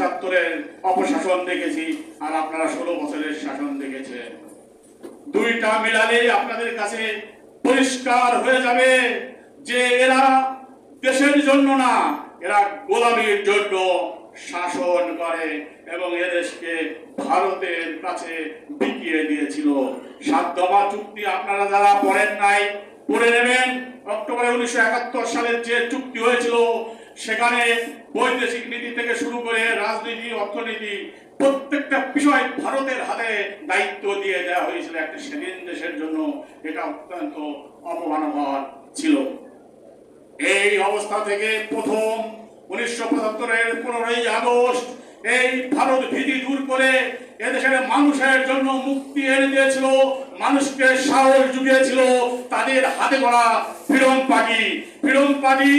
একাত্তরের অপশাসন দেখেছি আর আপনারা ষোলো বছরের শাসন দেখেছেন। দুইটা মিলালে আপনাদের কাছে পরিষ্কার হয়ে যাবে যে এরা দেশের জন্য না, এরা গোলামীর জন্য শাসন করে এবং এদেশকে ভারতের কাছে বিকিয়ে দিয়েছিল। সাত দফা চুক্তি আপনারা যারা পড়েন নাই, পড়ে নেবেন। অক্টোবরে উনিশশো একাত্তর সালের যে চুক্তি হয়েছিল সেখানে বৈদেশিক নীতি থেকে শুরু করে রাজনীতি, অর্থনীতি, প্রত্যেকটা বিষয় ভারতের হাতে দায়িত্ব দিয়ে দেওয়া হয়েছিল। একটা স্বাধীন দেশের জন্য এটা অত্যন্ত অপমানকর ছিল। এই অবস্থা থেকে প্রথম উনিশশো পঁচাত্তরের পনেরোই আগস্ট এই ভারত ভীতি দূর করে এদেশের মানুষের জন্য মুক্তি এনে দিয়েছিল, মানুষকে সাহস জুগিয়েছিল, তাদের হাতে করা ফ্রিডম পার্টি ফ্রিডম পার্টি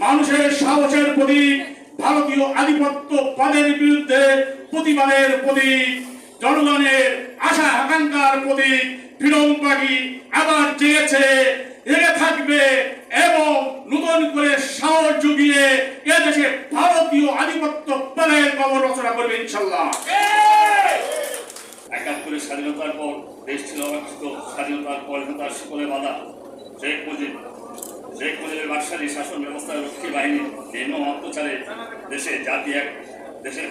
মানুষের সাহসের প্রতীক ভারতীয় আধিপত্য পদের বিরুদ্ধে প্রতিবাদের প্রতীক জনগণের আশা আকাঙ্ক্ষার প্রতীক ফ্রিডম পার্টি আবার জেগেছে জেগে থাকবে এবং নতুন করে সাহস জুগিয়ে এদেশে ভারতীয় আধিপত্য পদের কবর রচনা করবে ইনশাল্লাহ একাত্তরের স্বাধীনতার পর দেশ ছিল স্বাধীনতার পর শিকলে বাধা। শেখ মুজিব শেখ মুজিবের বাকশালী শাসন ব্যবস্থার রক্ষী বাহিনী নির্মম অত্যাচারে দেশে জাতি এক, দেশের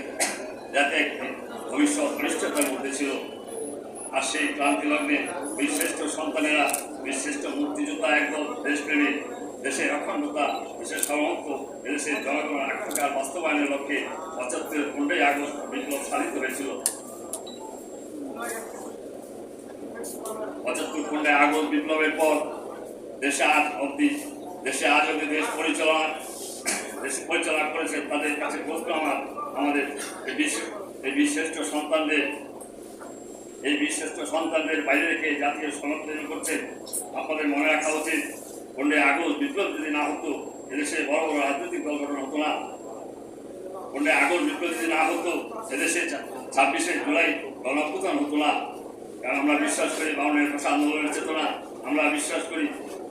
জাতি এক ভবিষ্যৎ অনিশ্চয়তার মধ্যে ছিল। আর সেই ক্রান্তি লগ্নে বীরশ্রেষ্ঠ সন্তানেরা, বীরশ্রেষ্ঠ মুক্তিযোদ্ধা একদল দেশপ্রেমী, দেশের অখণ্ডতা, দেশের সামর্থ্য, এদেশের জনগণের আকাঙ্ক্ষার বাস্তবায়নের লক্ষ্যে পঁচাত্তরের পনেরোই আগস্ট বিপ্লব সাধিত হয়েছিল। পঁচাত্তর খন্ডে আগস্ট বিপ্লবের পর দেশে আজ অব্দি দেশে আজ অব্দি দেশ পরিচালনা দেশ পরিচালনা করেছে, তাদের কাছে প্রশ্ন আমার, আমাদের এই বিশিষ্ট সন্তানদের, এই বিশিষ্ট সন্তানদের বাইরে রেখে জাতীয় সনদ তৈরি করছে, আপনাদের মনে রাখা উচিত, পনেরোই আগস্ট বিপ্লব যদি না হতো এদেশে বড় বড় রাজনৈতিক দল গঠন হতো না। পনেরোই আগস্ট বিপ্লব যদি না হতো এদেশে ছাব্বিশে জুলাই গণঅভ্যুত্থান হতো না। কারণ আমরা বিশ্বাস করি বাউনের ভাষা আন্দোলনের চেতনা, আমরা বিশ্বাস করি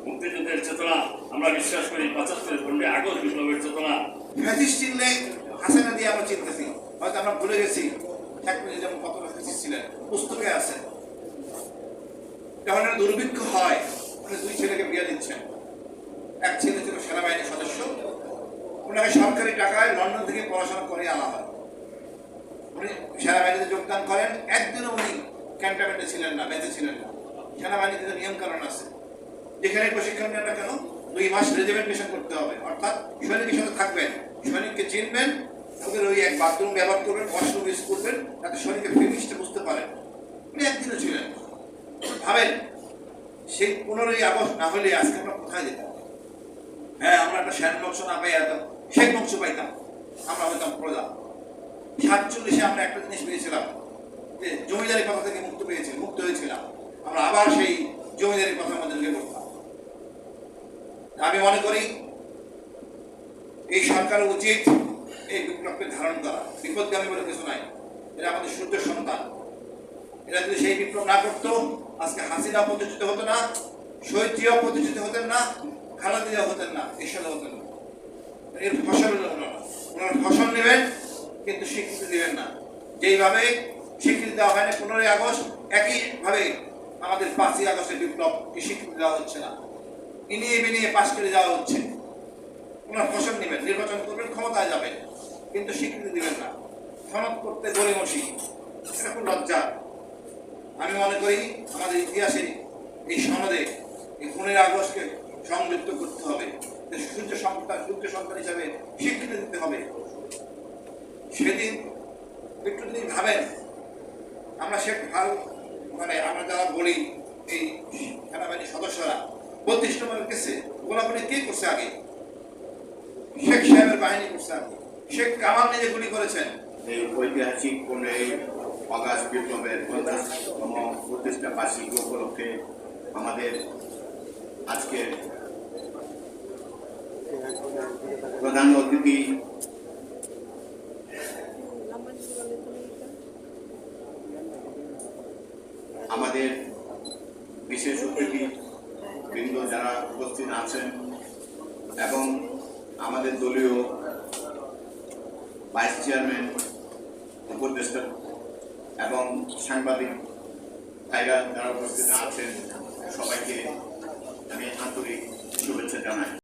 মুক্তিযুদ্ধের চেতনা, আমরা বিশ্বাস করি পঁচাত্তরের পনেরোই আগস্ট বিপ্লবের চেতনা। চিনলে দিয়ে আমরা চিনতেছি। হয়তো আমরা ভুলে গেছি। ছিলেন, পুস্তকে আছে। যখন দুর্ভিক্ষ হয় উনি দুই ছেলেকে বিয়ে দিচ্ছেন। এক ছেলে ছিল সেনাবাহিনীর সদস্য। ওনাকে সরকারি টাকায় লন্ডন থেকে পড়াশোনা করে আনা হয়। উনি সেনাবাহিনীতে যোগদান করেন। একদিনও উনি ক্যান্টনমেন্টে ছিলেন না, বেঁচে ছিলেন না। সেনাবাহিনীতে তো নিয়ম কারণ আছে। যেখানে প্রশিক্ষণ নেন না কেন? দুই মাস রেজিমেন্টেশন করতে হবে। অর্থাৎ সৈনিকের সাথে থাকবেন, সৈনিককে চিনবেন ওদের ওই এক বাথরুম ব্যবহার করবেন ওয়াশরুম ইউজ করবেন, যাতে সৈনিকের ফিনিশটা বুঝতে পারেন। উনি একদিনও ছিলেন। ভাবেন, সেই পনেরোই আগস্ট না হলে আজকে আমরা কোথায় যেতাম? হ্যাঁ আমরা একটা শ্যান বংশ না পাই যেতাম শেখ বংশ পাইতাম। আমরা হইতাম প্রজা। সাতচল্লিশে আমরা একটা জিনিস পেয়েছিলাম, যে জমিদারি কথা থেকে মুক্ত পেয়েছি মুক্ত হয়েছিলাম। আমরা আবার সেই জমিদারি কথা পড়তাম আমি মনে করি এই সরকারের উচিত এই বিপ্লবকে ধারণ করা। বিপদগামী বলে কিছু নাই। এরা আমাদের সূর্য সন্তান। এরা যদি সেই বিপ্লব না করতো, আজকে হাসিনা প্রতিষ্ঠিত হতো না শহীদ জিয়া প্রতিষ্ঠিত হতেন না খালা দিয়া হতেন না এসব হতেন না। এর ফসল হলো ওনারা। ফসল নেবেন, কিন্তু স্বীকৃতি দেবেন না। যেইভাবে স্বীকৃতি দেওয়া হয়নি পনেরোই আগস্ট একইভাবে আমাদের পাঁচই আগস্টের বিপ্লবকে স্বীকৃতি দেওয়া হচ্ছে না। ইনিয়ে বিনিয়ে পাশ করে দেওয়া হচ্ছে। ওনার ফসল নেবেন, নির্বাচন করবেন, ক্ষমতায় যাবেন, কিন্তু স্বীকৃতি দিবেন না। সনদ করতে গড়িমসি এটা খুব লজ্জা। আমি মনে করি আমাদের ইতিহাসে এই সনদে, এই পনেরোই আগস্টকে সংযুক্ত করতে হবে। সূর্য সন্তান সূর্য সন্তান হিসাবে স্বীকৃতি দিতে হবে। সেদিন, একটু যদি ভাবেন, আমরা সে ভালো মানে আমরা যারা বলি বত্রিশ নম্বর কেসে গোলাগুলি কে করছে আগে? শেখ সাহেবের বাহিনী করছে আগে। শেখ কামাল নিজে গুলি করেছেন। এই ঐতিহাসিক পনেরোই অগাস্ট বিপ্লবের পঞ্চাশতম প্রতিষ্ঠা বার্ষিকী উপলক্ষে আমাদের আজকের প্রধান অতিথি আমাদের বিশেষ অতিথি বৃন্দ যারা উপস্থিত আছেন এবং আমাদের দলীয় ভাইস চেয়ারম্যান উপদেষ্টা এবং সাংবাদিক ভাইরা যারা উপস্থিত আছেন, সবাইকে আমি আন্তরিক শুভেচ্ছা জানাই।